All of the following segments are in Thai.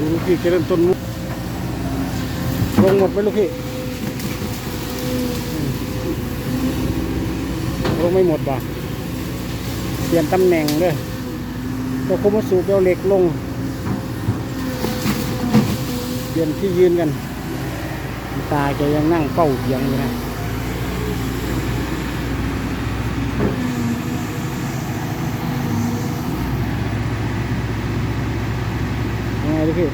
ลูกพี่จะเริ่มต้นมุกลงหมดไหมลูกพี่ลงไม่หมดป่ะเปลี่ยนตำแหน่งเลยตัวคุมสูบเอาเหล็กลง เปลี่ยนที่ยืนกัน ตาแกยังนั่งเฝ้าเถียงอยู่นะ ไงลูกพี่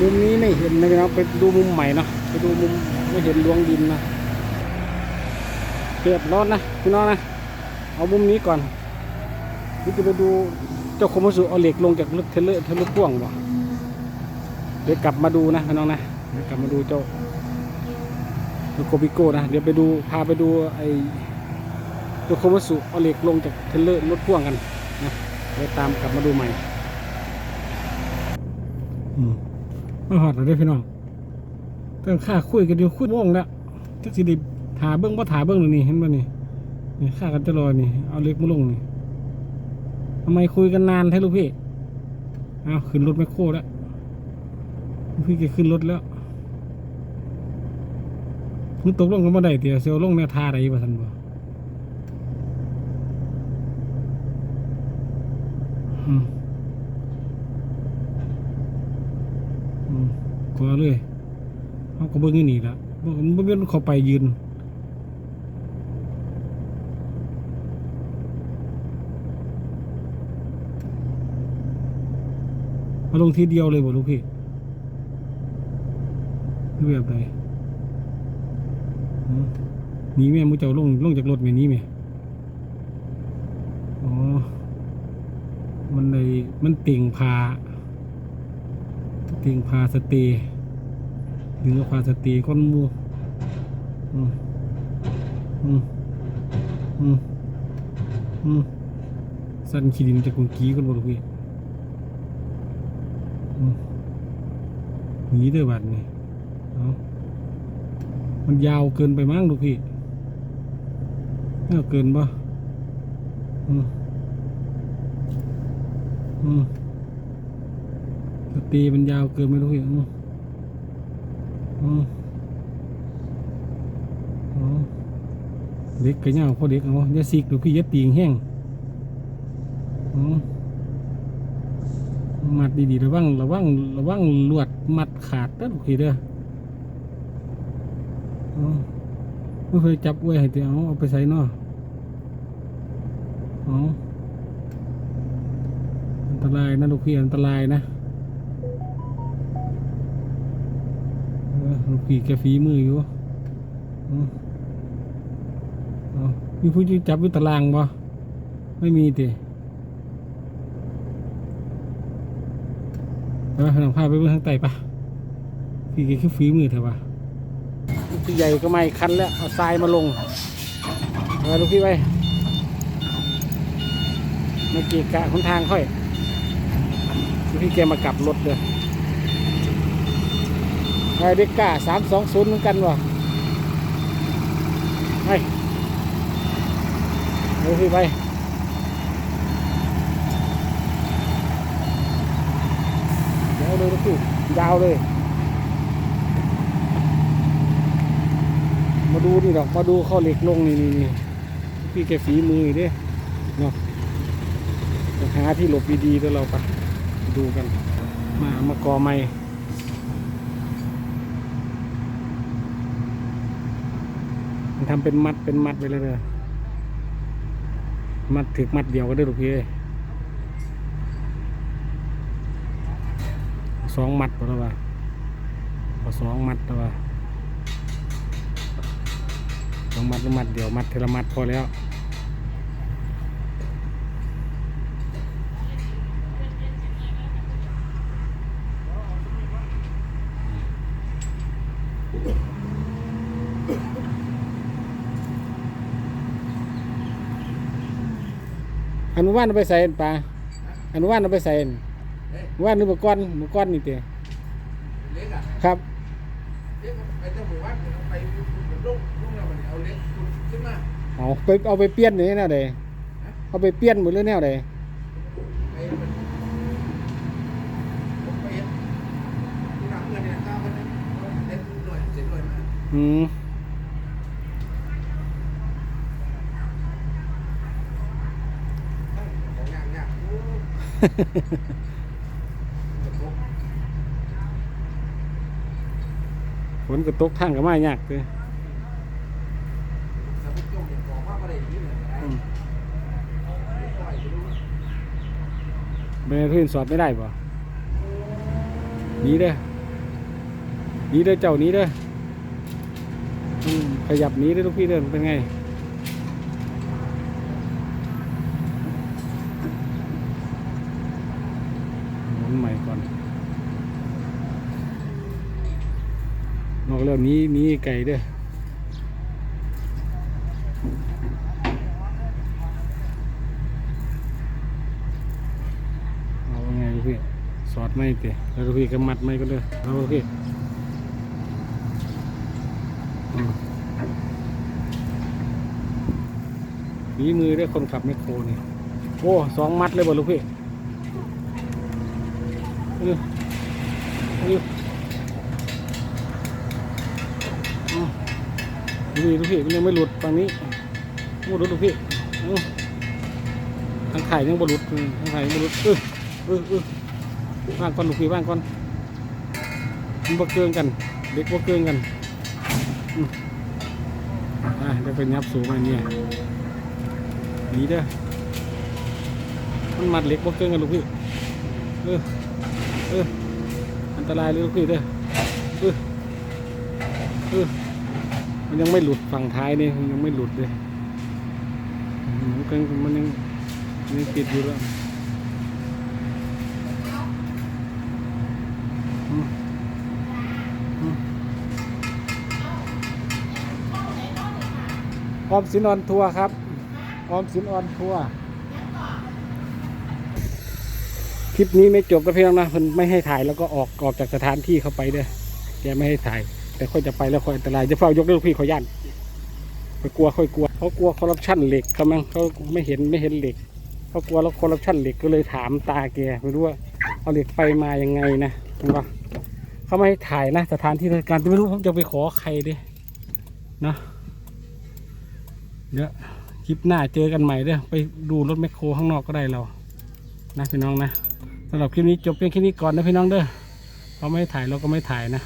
มุมนี้ไม่เห็นนะพี่น้องไปดูมุมใหม่เนาะไปดูมุมไม่เห็นดวงดินนะเดือดร้อนนะพี่น้องนะเอามุมนี้ก่อนนี่จะไปดู จ้าคมสุเอาเหล็กลงจากรถเทเลอร์เทเลอร์พ่วงบ่เดี๋ยวกลับมาดูนะพี่น้องนะเดี๋ยวกลับมาดูเจ้าโกบิโก้นะเดี๋ยวไปดูพาไปดูไอ้เจ้าโคมสุเอาเหล็กลงจากเทเลอร์รถพ่วงกันนะเดี๋ยวตามกลับมาดูใหม่อืมมาหอดแล้วเด้พี่น้องตั้งค่าคุยกันอยู่คุยโม่งแล้วจักสิดิถาเบิ้งบ่าถาเบิ้งหรือนี่เห็นบ่นี่นี่ค่ากันจะรอนี่เอาเล็กมาลงนี่ ทำไมคุยกันนานแท้ลูกพี่เอาขึ้นรถไม่โครแล้วลูกพี่แกขึ้นรถแล้วมึงตกลงกันบ่ได้เดี๋ยวเซลลงแนวท่าใดบ่ทันบ่อืมอืมขอเลยเขาก็เบิ่งอยู่นี่ละบ่บ่เป็นเขาไปยืน มาลงทีเดียวเลยบ่ลูกพี่หรือแบบไหนอืมหนีแม่มูเจ้าลงลงจากรถแม่นี้แม่อ๋อ มันในมันติ่งพาติ่งพาสเตย์ดึงพาสเตย์ก้อนมูอืมอืมอืมอืมสั้นขีดินจากกุงกี้คนบลูกพี่ หนีด้อบัดนี่เอามันยาวเกินไปมั้งลูกพี่เอาเกินปะอืมอืมตีมันยาวเกินไม่รู้อย่างอืมอ๋อเล็กกระเงาพอเด็กเอาอย่าสิกดูพี่ย่าตีงแห้งอ๋อ มัดดีๆระวังระวังระวังลวดมัดขาดนะลูกพี่เด้ออ๋อไม่เคยจับไว้ให้เดี๋ยวเอาไปใส่เนาะอ๋ออันตรายนะลูกพี่อันตรายนะลูกพี่แกฝีมืออยู่มีผู้จับอยู่ตารางบ่ไม่มีเติไปไปหนังพาไปเบื้องทางใต้ปะพี่แกคือฝีมือเถอะวะพี่ใหญ่ก็ไม่คันแล้ว เอาทรายมาลงเอาลูกพี่ไปมาเกีกะหนทางค่อยลูกพี่แกมากลับรถเลยไอเด็กก้าสามสองศูนย์เหมือนกันวะไปเดี๋ยวพี่ไป เดี๋ยวเลยนะพี่ยาวเลย มาดูนี่ดอกมาดูข้อเหล็กลงนี่นี่นี่พี่แกฝีมือเด้เนาะหาที่หลบดีๆแล้วเราไปดูกัน มามากอไม้มันทำเป็นมัดเป็นมัดไปเลยเลยมัดถึกมัดเดียวก็ได้ลูกพี่เอ้ย สองมัดพอแล้วว่าเอสองมัดแล้วว่าสองมัดหรือมัดเดียวมัดเทละมัดพอแล้วอนุวานเอาไปใส่ปลาอนุวานเอาไปใส่เอ๊ะ ว่านึกว่าก้อนมือก้อนนี่เตะเล็กอะครับเล็กไปเจ้าหมู่บ้านไปลุกลุกแล้วมันเอาเล็กขึ้นมาเอาไปเอาไปเปลี่ยนนี่แนวใดเอาไปเปลี่ยนหมดเลยแนวใดไป นก็ตกทางก็มายากเลยสมุทรโยมเป็นของว่าอะไรอย่างนี้เลยไอ้อืมปล่อยไปดูเบนพื้นสอดไม่ได้ป่ะหนีเด้อหนีเด้อเจ้าหนีเด้ออืมขยับหนีเด้อลูกพี่เดินเป็นไงหมุนใหม่ก่อน นอกแล้วนี้นี้ไก่เด้อเอาไงลูกพี่สอดไม่เตะแล้วลูกพี่ก็มัดไม่ก็เด้อเอาลูกพี่มฝีมือได้คนขับแมคโครนี่โอ้สองมัดเลยบ่ลูกพี่เออเออเอา ดูดิลูกพี่มันยังไม่หลุดฝั่งนี้โอ้ดูลูกพี่ทางไข่ยังบ่หลุดทางไข่ยังบ่หลุดเออเออเออว่างก่อนลูกพี่ว่างก่อนมันบ่เกินกัน เด็กบ่เกินกันอืมอะเดี๋ยวไปยับสูงมาเนี่ยหนีเด้อมันมัดเล็กบ่เกินกันลูกพี่เออเอออันตรายเลยลูกพี่เด้อเออเออ มันยังไม่หลุดฝั่งท้ายนี่มันยังไม่หลุดเลยมันยังมันยังมันยังติดอยู่แล้วออมสินออนทัวร์ครับ ออมสินออนทัวร์คลิปนี้ไม่จบนะพี่น้องนะเพิ่นไม่ให้ถ่ายแล้วก็ออกออกจากสถานที่เข้าไปเด้อแกไม่ให้ถ่าย แต่ค่อยจะไปแล้วค่อยอันตรายจะเฝ้ายกเลิกพี่ขอย่านไปกลัวค่อยกลัวเขากลัวคอร์รัปชันเหล็กเขามั้งเขาไม่เห็นไม่เห็นเหล็กเขากลัวแล้วคอร์รัปชันเหล็กก็เลยถามตาแกไม่รู้ว่าเอาเหล็กไปมายังไงนะเห็นปะเขาไม่ถ่ายนะสถานที่ราชการไม่รู้ผมจะไปขอใครดินะเดี๋ยวคลิปหน้าเจอกันใหม่เด้อไปดูรถแมคโครข้างนอกก็ได้เรานะพี่น้องนะสำหรับคลิปนี้จบเพียงแค่นี้ก่อนนะพี่น้องเด้อเขาไม่ถ่ายเราก็ไม่ถ่ายนะ